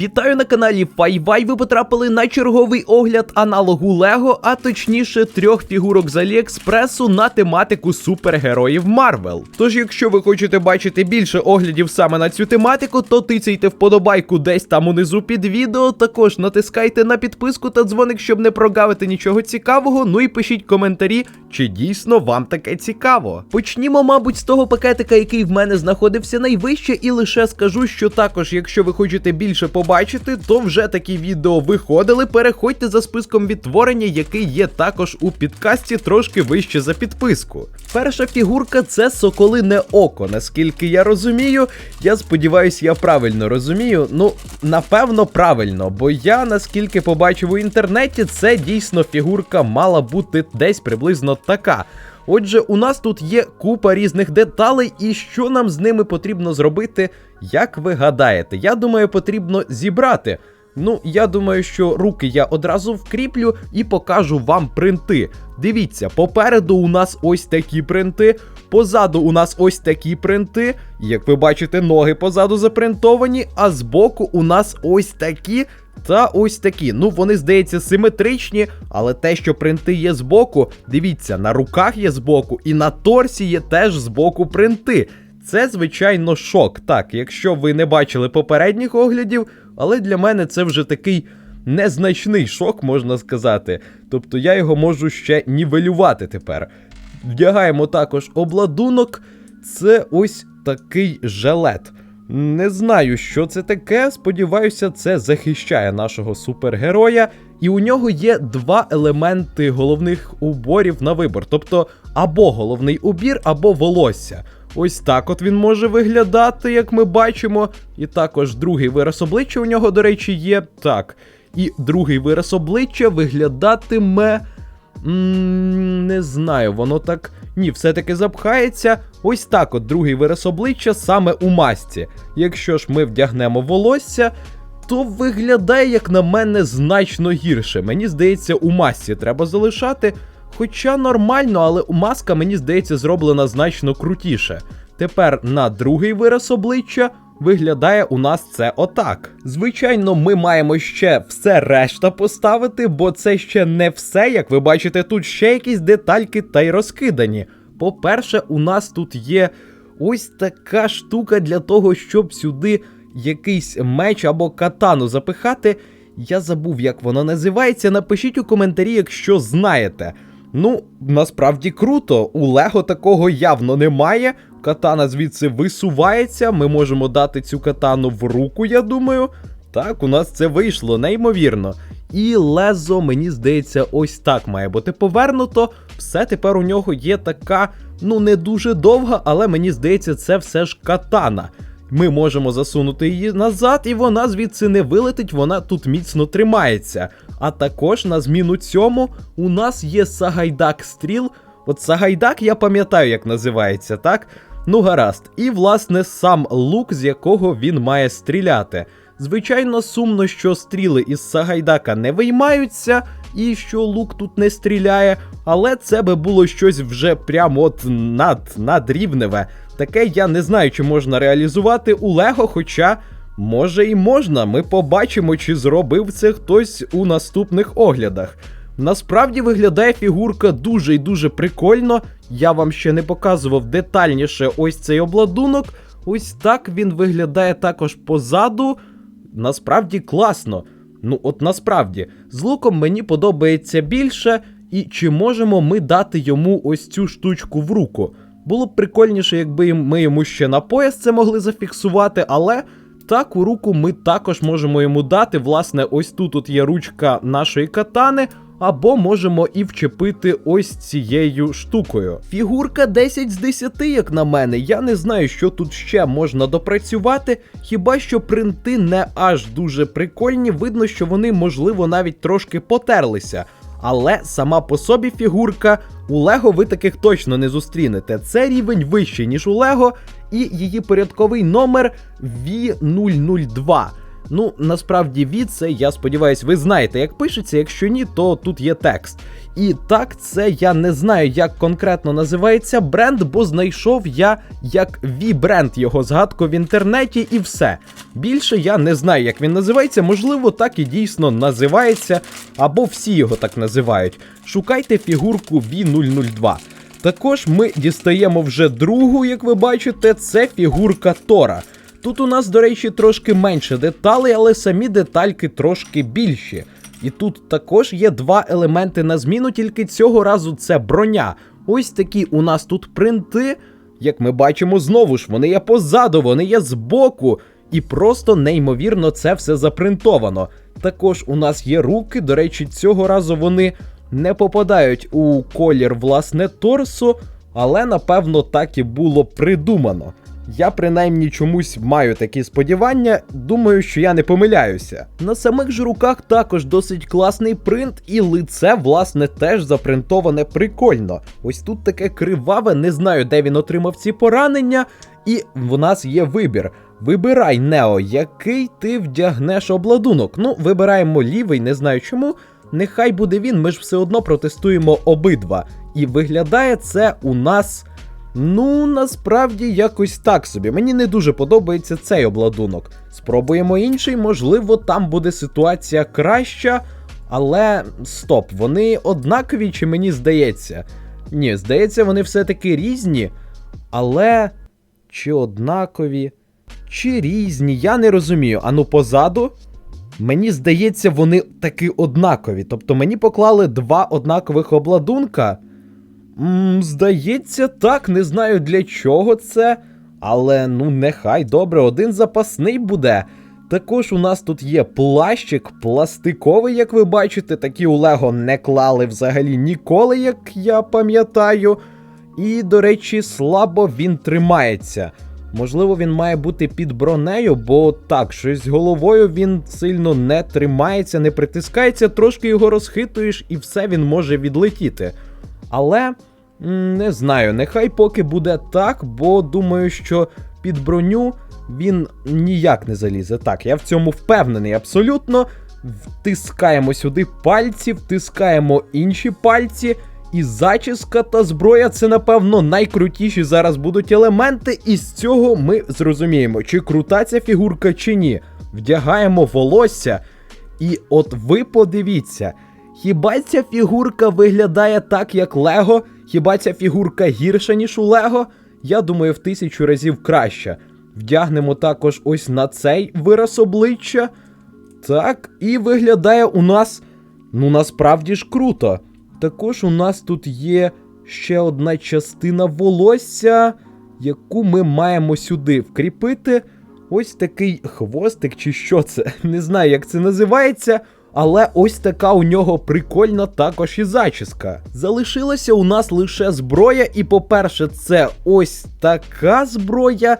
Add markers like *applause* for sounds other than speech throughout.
Вітаю на каналі Файвай. Ви потрапили на черговий огляд аналогу Лего, а точніше трьох фігурок з Аліекспресу на тематику супергероїв Марвел. Тож, якщо ви хочете бачити більше оглядів саме на цю тематику, то тицяйте вподобайку десь там унизу під відео. Також натискайте на підписку та дзвоник, щоб не прогавити нічого цікавого. Ну і пишіть коментарі, чи дійсно вам таке цікаво. Почнімо, мабуть, з того пакетика, який в мене знаходився найвище, і лише скажу, що також, якщо ви хочете більше побачити, то вже такі відео виходили. Переходьте за списком відтворення, який є також у підкасті, трошки вище за підписку. Перша фігурка це соколине око, наскільки я розумію. Я сподіваюся, я правильно розумію. Ну, напевно, правильно, бо я наскільки побачив у інтернеті, це дійсно фігурка мала бути десь приблизно така. Отже, у нас тут є купа різних деталей, і що нам з ними потрібно зробити, як ви гадаєте? Я думаю, потрібно зібрати. Ну, я думаю, що руки я одразу вкріплю і покажу вам принти. Дивіться, попереду у нас ось такі принти, позаду у нас ось такі принти. Як ви бачите, ноги позаду запринтовані, а збоку у нас ось такі. Та ось такі. Ну, вони, здається, симетричні, але те, що принти є збоку, дивіться, на руках є збоку, і на торсі є теж збоку принти. Це, звичайно, шок. Так, якщо ви не бачили попередніх оглядів, але для мене це вже такий незначний шок, можна сказати. Тобто я його можу ще нівелювати тепер. Вдягаємо також обладунок. Це ось такий желет. Не знаю, що це таке. Сподіваюся, це захищає нашого супергероя. І у нього є два елементи головних уборів на вибор. Тобто або головний убір, або волосся. Ось так от він може виглядати, як ми бачимо. І також другий вираз обличчя у нього, до речі, є. Так. І другий вираз обличчя виглядатиме. М, Не знаю, воно так. Ні, все-таки запхається. Ось так от другий вираз обличчя саме у масці. Якщо ж ми вдягнемо волосся, то виглядає, як на мене, значно гірше. Мені здається, у масці треба залишати. Хоча нормально, але маска, мені здається, зроблена значно крутіше. Тепер на другий вираз обличчя виглядає у нас це отак. Звичайно, ми маємо ще все решта поставити, бо це ще не все. Як ви бачите, тут ще якісь детальки та й розкидані. По-перше, у нас тут є ось така штука для того, щоб сюди якийсь меч або катану запихати. Я забув, як воно називається. Напишіть у коментарі, якщо знаєте. Ну, насправді круто. У Лего такого явно немає. Катана звідси висувається. Ми можемо дати цю катану в руку, я думаю. Так, у нас це вийшло, неймовірно. І лезо, мені здається, ось так має бути повернуто. Все тепер у нього є така, ну не дуже довга, але мені здається, це все ж катана. Ми можемо засунути її назад, і вона звідси не вилетить, вона тут міцно тримається. А також на зміну цьому у нас є Сагайдак стріл. От Сагайдак я пам'ятаю, як називається, так? Ну гаразд. І власне сам лук, з якого він має стріляти. Звичайно, сумно, що стріли із Сагайдака не виймаються, і що лук тут не стріляє, але це би було щось вже прямо от над, надрівневе. Таке я не знаю, чи можна реалізувати у Лего, хоча. Може і можна, ми побачимо, чи зробив це хтось у наступних оглядах. Насправді виглядає фігурка дуже і дуже прикольно. Я вам ще не показував детальніше ось цей обладунок. Ось так він виглядає також позаду. Насправді класно. Ну, от насправді, з луком мені подобається більше, і чи можемо ми дати йому ось цю штучку в руку? Було б прикольніше, якби ми йому ще на пояс це могли зафіксувати, але так, у руку ми також можемо йому дати. Власне, ось тут от є ручка нашої катани, або можемо і вчепити ось цією штукою. Фігурка 10 з 10, як на мене. Я не знаю, що тут ще можна допрацювати. Хіба що принти не аж дуже прикольні, видно, що вони, можливо, навіть трошки потерлися. Але сама по собі фігурка у Лего ви таких точно не зустрінете. Це рівень вищий, ніж у Лего, і її порядковий номер V002. Ну, насправді від це, я сподіваюся, ви знаєте, як пишеться. Якщо ні, то тут є текст. І так, це я не знаю, як конкретно називається бренд, бо знайшов я як V-бренд його згадку в інтернеті і все. Більше я не знаю, як він називається. Можливо, так і дійсно називається, або всі його так називають. Шукайте фігурку V002. Також ми дістаємо вже другу, як ви бачите, це фігурка Тора. Тут у нас, до речі, трошки менше деталей, але самі детальки трошки більші. І тут також є два елементи на зміну, тільки цього разу це броня. Ось такі у нас тут принти. Як ми бачимо, знову ж вони є позаду, вони є збоку. І просто неймовірно це все запринтовано. Також у нас є руки, до речі, цього разу вони не попадають у колір власне торсу, але напевно так і було придумано. Я принаймні чомусь маю такі сподівання, думаю, що я не помиляюся. На самих ж руках також досить класний принт, і лице, власне, теж запринтоване прикольно. Ось тут таке криваве, не знаю, де він отримав ці поранення, і в нас є вибір. Вибирай, Нео, який ти вдягнеш обладунок. Ну, вибираємо лівий, не знаю чому. Нехай буде він, ми ж все одно протестуємо обидва. І виглядає це у нас. Ну, насправді якось так собі. Мені не дуже подобається цей обладунок. Спробуємо інший, можливо, там буде ситуація краща. Але стоп, вони однакові, чи мені здається? Ні, здається, вони все-таки різні. Але чи однакові, чи різні, я не розумію. Ану, позаду. Мені здається, вони таки однакові. Тобто мені поклали два однакових обладунка. М, здається, так, не знаю для чого це. Але ну нехай добре, один запасний буде. Також у нас тут є плащик пластиковий, як ви бачите, такі у Лего не клали взагалі ніколи, як я пам'ятаю. І, до речі, слабо він тримається. Можливо, він має бути під бронею, бо так, щось головою він сильно не тримається, не притискається, трошки його розхитуєш, і все він може відлетіти. Але не знаю, нехай поки буде так, бо думаю, що під броню він ніяк не залізе. Так, я в цьому впевнений абсолютно. Втискаємо сюди пальці, втискаємо інші пальці. І зачіска та зброя це, напевно, найкрутіші зараз будуть елементи, і з цього ми зрозуміємо, чи крута ця фігурка, чи ні. Вдягаємо волосся. І от ви подивіться, хіба ця фігурка виглядає так, як Лего? Хіба ця фігурка гірша, ніж у Лего? Я думаю, в тисячу разів краще. Вдягнемо також ось на цей вираз обличчя. Так, і виглядає у нас, ну насправді ж круто. Також у нас тут є ще одна частина волосся, яку ми маємо сюди вкріпити. Ось такий хвостик, чи що це? *laughs* Не знаю, як це називається. Але ось така у нього прикольна також і зачіска. Залишилася у нас лише зброя, і, по-перше, це ось така зброя.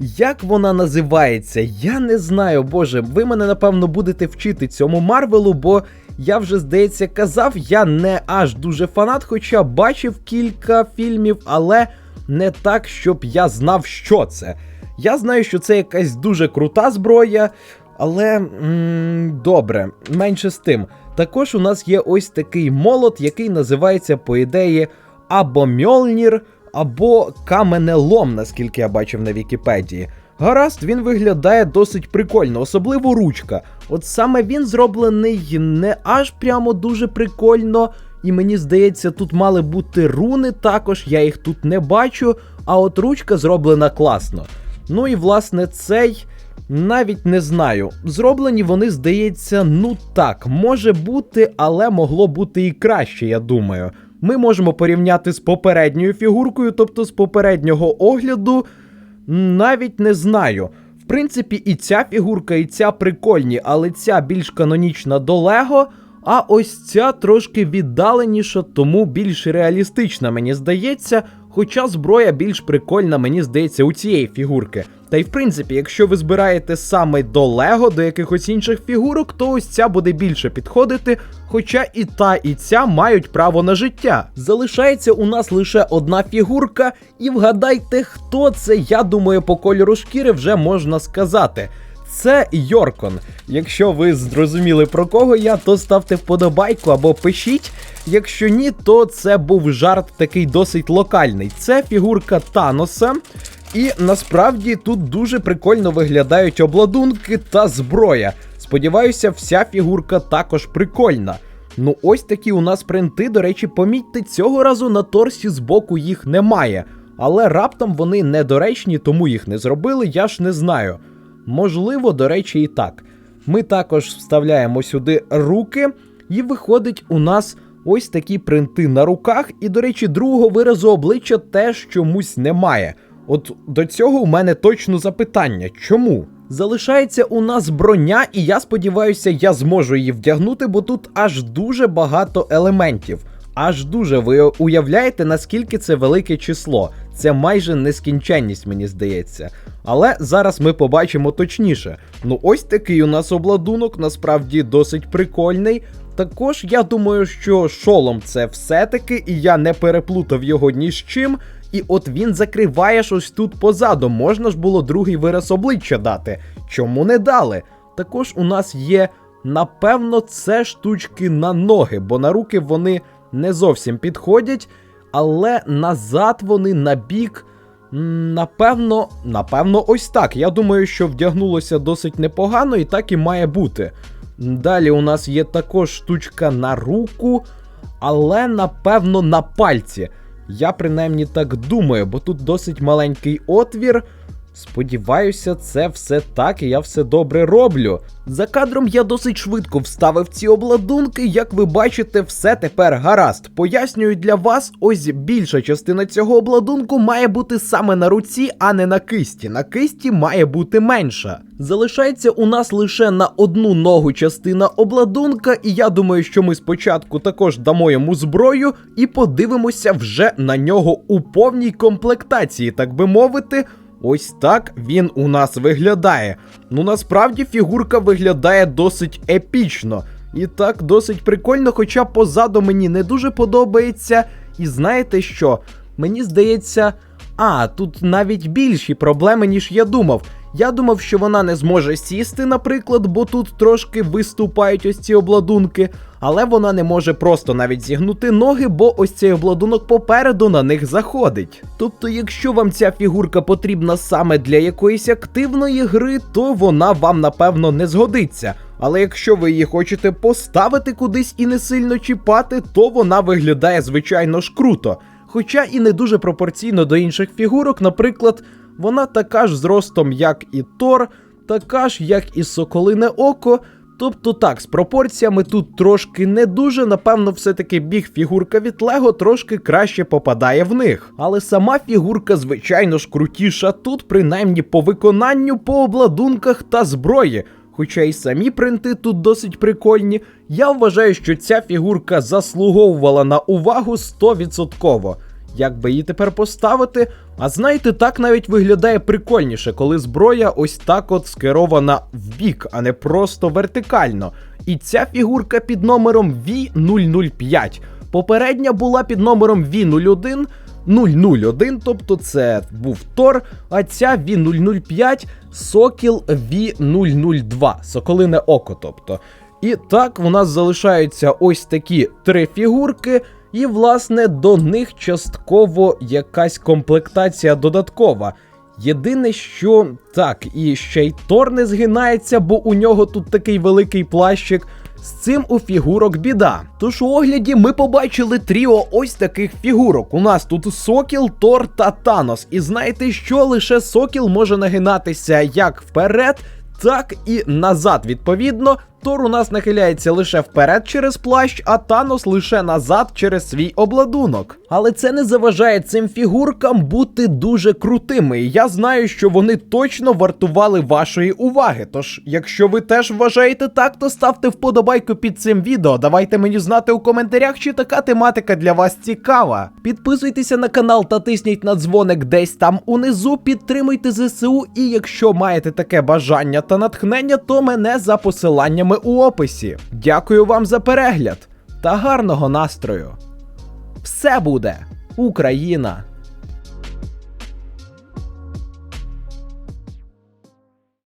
Як вона називається? Я не знаю, боже, ви мене напевно будете вчити цьому Марвелу, бо я вже, здається, казав, я не аж дуже фанат, хоча бачив кілька фільмів, але не так, щоб я знав, що це. Я знаю, що це якась дуже крута зброя, але м добре, менше з тим. Також у нас є ось такий молот, який називається, по ідеї, або Мьолнір, або каменелом, наскільки я бачив на Вікіпедії. Гаразд, він виглядає досить прикольно, особливо ручка. От саме він зроблений не аж прямо дуже прикольно, і мені здається, тут мали бути руни також, я їх тут не бачу, а от ручка зроблена класно. Ну і власне цей. Навіть не знаю. Зроблені вони, здається, ну так, може бути, але могло бути і краще, я думаю. Ми можемо порівняти з попередньою фігуркою, тобто з попереднього огляду. Навіть не знаю. В принципі, і ця фігурка, і ця прикольні, але ця більш канонічна до Лего. А ось ця трошки віддаленіша, тому більш реалістична, мені здається. Хоча зброя більш прикольна, мені здається, у цієї фігурки. Та й в принципі, якщо ви збираєте саме до Лего, до якихось інших фігурок, то ось ця буде більше підходити. Хоча і та, і ця мають право на життя. Залишається у нас лише одна фігурка, і вгадайте, хто це, я думаю, по кольору шкіри вже можна сказати. Це Йоркон. Якщо ви зрозуміли про кого я, то ставте вподобайку або пишіть. Якщо ні, то це був жарт такий досить локальний. Це фігурка Таноса. І насправді тут дуже прикольно виглядають обладунки та зброя. Сподіваюся, вся фігурка також прикольна. Ну, ось такі у нас принти. До речі, помітьте, цього разу на торсі збоку їх немає. Але раптом вони недоречні, тому їх не зробили, я ж не знаю. Можливо, до речі, і так. Ми також вставляємо сюди руки, і виходить у нас ось такі принти на руках. І, до речі, другого виразу обличчя теж чомусь немає. От до цього у мене точно запитання. Чому? Залишається у нас броня, і я сподіваюся, я зможу її вдягнути, бо тут аж дуже багато елементів. Аж дуже ви уявляєте, наскільки це велике число. Це майже нескінченність, мені здається. Але зараз ми побачимо точніше. Ну, ось такий у нас обладунок, насправді досить прикольний. Також я думаю, що шолом це все-таки, і я не переплутав його ні з чим. І от він закриває щось тут позаду. Можна ж було другий вираз обличчя дати. Чому не дали? Також у нас є, напевно, це штучки на ноги, бо на руки вони не зовсім підходять, але назад вони на бік. Напевно, напевно, ось так. Я думаю, що вдягнулося досить непогано, і так і має бути. Далі у нас є також штучка на руку, але напевно на пальці. Я принаймні так думаю, бо тут досить маленький отвір. Сподіваюся, це все так і я все добре роблю. За кадром я досить швидко вставив ці обладунки, як ви бачите, все тепер гаразд. Пояснюю для вас, ось більша частина цього обладунку має бути саме на руці, а не на кисті. На кисті має бути менша. Залишається у нас лише на одну ногу частина обладунка, і я думаю, що ми спочатку також дамо йому зброю і подивимося вже на нього у повній комплектації, так би мовити. Ось так він у нас виглядає. Ну насправді фігурка виглядає досить епічно. І так досить прикольно, хоча позаду мені не дуже подобається. І знаєте що? Мені здається, а, тут навіть більші проблеми, ніж я думав. Я думав, що вона не зможе сісти, наприклад, бо тут трошки виступають ось ці обладунки, але вона не може просто навіть зігнути ноги, бо ось цей обладунок попереду на них заходить. Тобто, якщо вам ця фігурка потрібна саме для якоїсь активної гри, то вона вам напевно не згодиться. Але якщо ви її хочете поставити кудись і не сильно чіпати, то вона виглядає звичайно ж круто. Хоча і не дуже пропорційно до інших фігурок, наприклад, вона така ж зростом, як і Тор, така ж, як і Соколине Око. Тобто так, з пропорціями тут трошки не дуже, напевно, все-таки біг фігурка від Лего трошки краще попадає в них. Але сама фігурка, звичайно ж, крутіша тут, принаймні по виконанню, по обладунках та зброї. Хоча і самі принти тут досить прикольні, я вважаю, що ця фігурка заслуговувала на увагу 100%. Як би її тепер поставити? А знаєте, так навіть виглядає прикольніше, коли зброя ось так от скерована в бік, а не просто вертикально. І ця фігурка під номером V005. Попередня була під номером V01. 001, тобто це був Тор, а ця V005 Сокіл V002, Соколине Око, тобто. І так в нас залишаються ось такі три фігурки, і, власне, до них частково якась комплектація додаткова. Єдине, що так, і ще й Тор не згинається, бо у нього тут такий великий плащик. З цим у фігурок біда. Тож у огляді ми побачили тріо ось таких фігурок. У нас тут Сокіл, Тор та Танос. І знаєте, що лише Сокіл може нагинатися як вперед, так і назад. Відповідно, Тор у нас нахиляється лише вперед через плащ, а Танос лише назад через свій обладунок. Але це не заважає цим фігуркам бути дуже крутими. Я знаю, що вони точно вартували вашої уваги. Тож, якщо ви теж вважаєте так, то ставте вподобайку під цим відео. Давайте мені знати у коментарях, чи така тематика для вас цікава. Підписуйтеся на канал та тисніть на дзвоник десь там унизу. Підтримуйте ЗСУ. І якщо маєте таке бажання та натхнення, то мене за посиланнями у описі. Дякую вам за перегляд та гарного настрою! Все буде Україна!